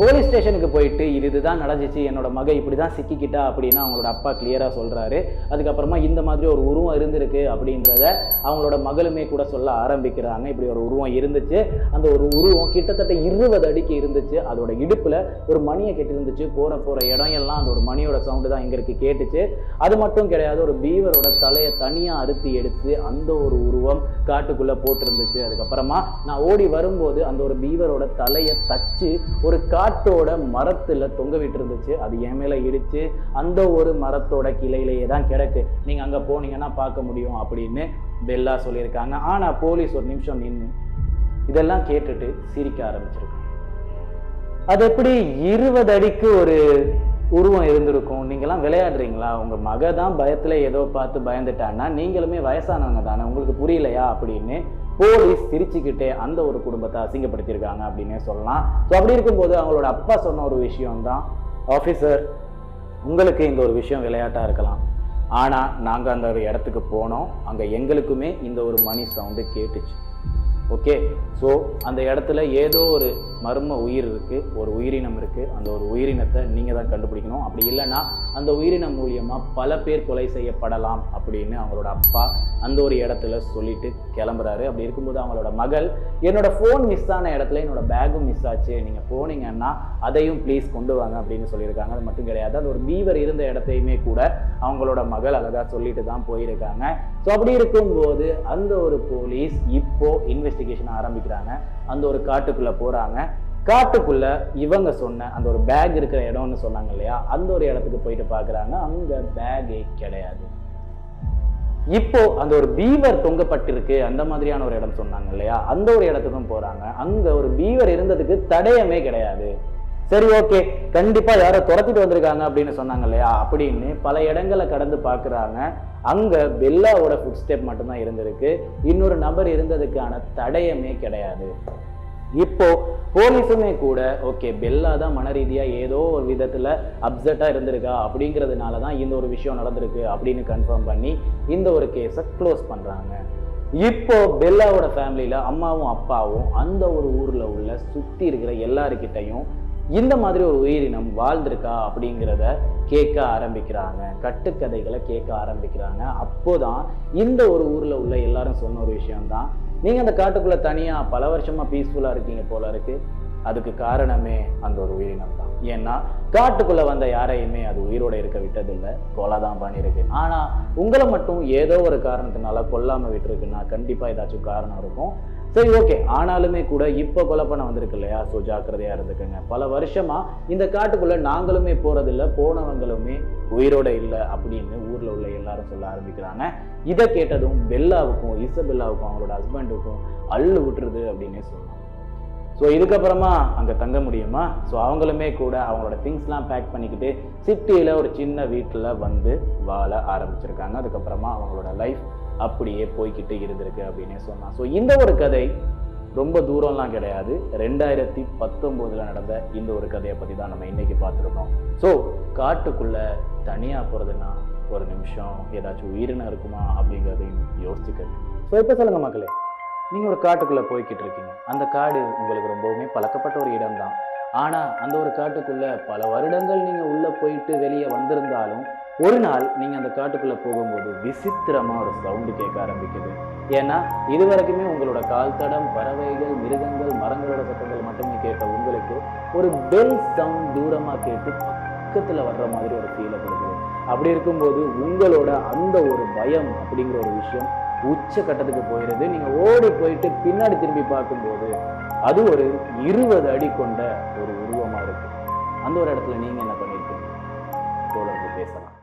போலீஸ் ஸ்டேஷனுக்கு போயிட்டு இது இதுதான் நடந்துச்சு என்னோட மகை இப்படி தான் சிக்கிக்கிட்டா? அப்படின்னு அவங்களோட அப்பா கிளியராக சொல்கிறாரு அதுக்கப்புறமா இந்த மாதிரி ஒரு உருவம் இருந்திருக்கு அப்படின்றத அவங்களோட மகளுமே கூட சொல்ல ஆரம்பிக்கிறாங்க. இப்படி ஒரு உருவம் இருந்துச்சு. அந்த ஒரு உருவம் கிட்டத்தட்ட இருபது அடிக்கு இருந்துச்சு. அதோட இடுப்பில் ஒரு மணியை கெட்டிருந்துச்சு. போகிற போகிற இடம் எல்லாம் அந்த ஒரு மணியோட சவுண்டு தான் எங்களுக்கு கேட்டுச்சு. அது மட்டும் கிடையாது ஒரு பீவரோட தலையை தனியாக அறுத்து எடுத்து அந்த ஒரு உருவம் காட்டுக்குள்ளே போட்டிருந்துச்சு. அதுக்கப்புறமா நான் ஓடி வரும்போது அந்த ஒரு பீவரோட தலையை தச்சு ஒரு காட்டோட மரத்தில் தொங்க விட்டு இருந்துச்சு அது என் மேல இடிச்சு அந்த ஒரு மரத்தோட கிளையிலேயே தான் கிடக்கு. நீங்க அங்க போனீங்கன்னா பார்க்க முடியும் அப்படின்னு பெல்லா சொல்லியிருக்காங்க. ஆனால் போலீஸ் ஒரு நிமிஷம் நின்று இதெல்லாம் கேட்டுட்டு சிரிக்க ஆரம்பிச்சிருக்காங்க. அது எப்படி இருபது அடிக்கு ஒரு உருவம் இருந்திருக்கும்? நீங்களாம் விளையாடுறீங்களா? உங்க மக தான் பயத்துல ஏதோ பார்த்து பயந்துட்டான்னா நீங்களுமே வயசானவங்க தானே. உங்களுக்கு புரியலையா? அப்படின்னு போலீஸ் சிரிச்சுக்கிட்டே அந்த ஒரு குடும்பத்தை அசிங்கப்படுத்தியிருக்காங்க அப்படின்னே சொல்லலாம். ஸோ அப்படி இருக்கும்போது அவங்களோட அப்பா சொன்ன ஒரு விஷயம் தான் ஆஃபீஸர் உங்களுக்கு இந்த ஒரு விஷயம் விளையாட்டாக இருக்கலாம். ஆனால் நாங்கள் அந்த ஒரு இடத்துக்கு போனோம். அங்கே எங்களுக்குமே இந்த ஒரு மணி சவுண்டு கேட்டுச்சு. ஓகே ஸோ அந்த இடத்துல ஏதோ ஒரு மர்ம உயிர் இருக்குது ஒரு உயிரினம் இருக்குது அந்த ஒரு உயிரினத்தை நீங்கள் தான் கண்டுபிடிக்கணும். அப்படி இல்லைன்னா அந்த உயிரினம் மூலியமாக பல பேர் கொலை செய்யப்படலாம் அப்படின்னு அவங்களோட அப்பா அந்த ஒரு இடத்துல சொல்லிட்டு கிளம்புறாரு. அப்படி இருக்கும்போது அவங்களோட மகள் என்னோட ஃபோன் மிஸ் ஆன இடத்துல என்னோட பேக்கும் மிஸ் ஆச்சு. நீங்கள் போனீங்கன்னா அதையும் ப்ளீஸ் கொண்டு வாங்க அப்படின்னு சொல்லியிருக்காங்க. அது மட்டும் கிடையாது. அந்த ஒரு பீவர் இருந்த இடத்தையுமே கூட அவங்களோட மகள் அழகாக சொல்லிட்டு தான் போயிருக்காங்க. ஸோ அப்படி இருக்கும்போது அந்த ஒரு போலீஸ் இப்போ இன்வெஸ்டிகேஷன் ஆரம்பிக்கிறாங்க. அந்த ஒரு காட்டுக்குள்ள போறாங்க. காட்டுக்குள்ள இவங்க சொன்ன அந்த ஒரு பேக் இருக்கிற இடம்னு சொன்னாங்க இல்லையா? அந்த ஒரு இடத்துக்கு போயிட்டு பார்க்குறாங்க அங்க பேகே கிடையாது. இப்போ அந்த ஒரு பீவர் தொங்கப்பட்டிருக்கு. அந்த மாதிரியான ஒரு இடம் சொன்னாங்க இல்லையா? அந்த ஒரு இடத்துக்கும் போறாங்க. அங்க ஒரு பீவர் இருந்ததுக்கு தடயமே கிடையாது. சரி ஓகே. கண்டிப்பா யாரோ துரத்திட்டு வந்திருக்காங்க அப்படின்னு சொன்னாங்க இல்லையா? அப்படின்னு பல இடங்களை கடந்து பார்க்குறாங்க. அங்க பெல்லாவோட ஃபுட் ஸ்டெப் மட்டும்தான் இருந்திருக்கு. இன்னொரு நபர் இருந்ததுக்கான தடயமே கிடையாது. இப்போ போலீஸுமே கூட ஓகே பெல்லா தான் மன ரீதியாக ஏதோ ஒரு விதத்தில் அப்செட்டாக இருந்திருக்கா அப்படிங்கிறதுனால தான் இந்த ஒரு விஷயம் நடந்திருக்கு அப்படின்னு கன்ஃபார்ம் பண்ணி இந்த ஒரு கேஸை க்ளோஸ் பண்ணுறாங்க இப்போ பெல்லாவோட ஃபேமிலியில் அம்மாவும் அப்பாவும் அந்த ஒரு ஊரில் உள்ள சுற்றி இருக்கிற எல்லாருக்கிட்டையும் இந்த மாதிரி ஒரு உயிரினம் வாழ்ந்திருக்கா அப்படிங்கிறத கேட்க ஆரம்பிக்கிறாங்க. கட்டுக்கதைகளை கேட்க ஆரம்பிக்கிறாங்க. அப்போதான் இந்த ஒரு ஊர்ல உள்ள எல்லாரும் சொன்ன ஒரு விஷயம்தான். நீங்க அந்த காட்டுக்குள்ள தனியா பல வருஷமா பீஸ்ஃபுல்லா இருக்கீங்க போல இருக்கு. அதுக்கு காரணமே அந்த ஒரு உயிரினம் தான் ஏன்னா காட்டுக்குள்ள வந்த யாரையுமே அது உயிரோட இருக்க விட்டதில்லை. கொலை தான் பண்ணியிருக்கு. ஆனா உங்களை மட்டும் ஏதோ ஒரு காரணத்தினால கொல்லாமல் விட்டுருக்குன்னா கண்டிப்பாக ஏதாச்சும் காரணம் இருக்கும். சரி ஓகே ஆனாலுமே கூட இப்போ கொலை பண்ண வந்திருக்கு இல்லையா? ஸோ ஜாக்கிரதையாக இருந்துக்கங்க. பல வருஷமாக இந்த காட்டுக்குள்ளே நாங்களுமே போகிறதில்ல போனவங்களுமே உயிரோட இல்லை அப்படின்னு ஊரில் உள்ள எல்லாரும் சொல்ல ஆரம்பிக்கிறாங்க. இதை கேட்டதும் பெல்லாவுக்கும் இசபெல்லாவுக்கும் அவங்களோட ஹஸ்பண்டுக்கும் அள்ளு விட்டுருது அப்படின்னே சொல்லலாம் ஸோ இதுக்கப்புறமா அங்கே தங்க முடியுமா? ஸோ அவங்களுமே கூட அவங்களோட திங்ஸ்லாம் பேக் பண்ணிக்கிட்டு சிட்டியில் ஒரு சின்ன வீட்டில் வந்து வாழ ஆரம்பிச்சிருக்காங்க. அதுக்கப்புறமா அவங்களோட லைஃப் அப்படியே போய்கிட்டு இருந்திருக்கு அப்படின்னே சொன்னான். ஸோ இந்த ஒரு கதை ரொம்ப தூரம்லாம் கிடையாது. ரெண்டாயிரத்தி பத்தொம்போதில் நடந்த இந்த ஒரு கதையை பற்றி தான் நம்ம இன்றைக்கி பார்த்துருக்கோம். ஸோ காட்டுக்குள்ளே தனியாக போகிறதுனா ஒரு நிமிஷம் ஏதாச்சும் உயிரினம் இருக்குமா அப்படிங்கிறதையும் யோசிச்சுக்கங்க. ஸோ இப்போ சொல்லுங்கள் மக்களே நீங்கள் ஒரு காட்டுக்குள்ளே போய்கிட்டு இருக்கீங்க. அந்த காடு உங்களுக்கு ரொம்பவுமே பழக்கப்பட்ட ஒரு இடம் தான் ஆனால் அந்த ஒரு காட்டுக்குள்ளே பல வருடங்கள் நீங்கள் உள்ளே போயிட்டு வெளியே வந்திருந்தாலும் ஒரு நாள் நீங்கள் அந்த காட்டுக்குள்ளே போகும்போது விசித்திரமாக ஒரு சவுண்டு கேட்க ஆரம்பிக்குது. ஏன்னா இது வரைக்குமே உங்களோட கால் தடம் பறவைகள் மிருகங்கள் மரங்களோட சத்தங்கள் மட்டுமே கேட்ட உங்களுக்கு ஒரு பெல் சவுண்ட் தூரமாக கேட்டு பக்கத்தில் வர்ற மாதிரி ஒரு ஃபீலை கொடுக்குது. அப்படி இருக்கும்போது உங்களோட அந்த ஒரு பயம் அப்படிங்கிற ஒரு விஷயம் உச்ச கட்டத்துக்கு போயிடுது நீங்க ஓடி போயிட்டு பின்னாடி திரும்பி பார்க்கும்போது அது ஒரு இருபது அடி கொண்ட ஒரு உருவமா இருக்கு. அந்த ஒரு இடத்துல நீங்க என்ன பண்ணிருக்கீங்க? தொடர்ந்து பேசலாம்.